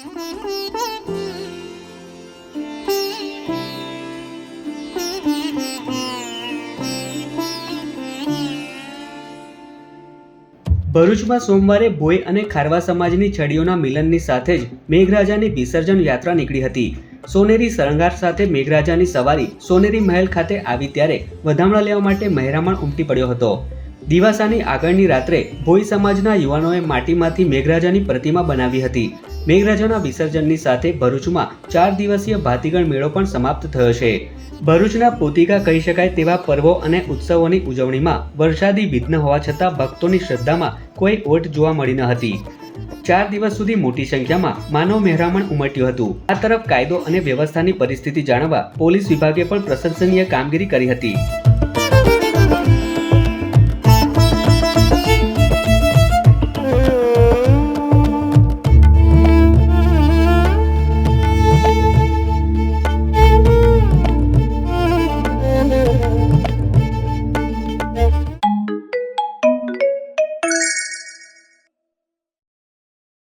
ભરૂચમાં સોમવારે ભોય અને ખારવા સમાજની છડીઓના મિલનની સાથે જ મેઘરાજાની વિસર્જન યાત્રા નીકળી હતી. સોનેરી સરંગાર સાથે મેઘરાજાની સવારી સોનેરી મહેલ ખાતે આવી ત્યારે વધામણા લેવા માટે મહેરામણ ઉમટી પડ્યો હતો. દિવાસાની આગળની રાત્રે ભોઈ સમાજના યુવાનોએ માટીમાંથી મેઘરાજાની પ્રતિમા બનાવી હતી. મેઘરાજાના વિસર્જનની સાથે ભરૂચમાં ચાર દિવસીય ભાતીગળ મેળો પણ સમાપ્ત થયો છે. ભરૂચના પોતિકા કહી શકાય તેવા પર્વો અને ઉત્સવોની ઉજવણીમાં વરસાદી વિઘ્ન હોવા છતાં ભક્તોની શ્રદ્ધામાં કોઈ ઓટ જોવા મળી ન હતી. ચાર દિવસ સુધી મોટી સંખ્યામાં માનવ મહેરામણ ઉમટ્યું હતું. આ તરફ કાયદો અને વ્યવસ્થાની પરિસ્થિતિ જાણવા પોલીસ વિભાગે પણ પ્રશંસનીય કામગીરી કરી હતી.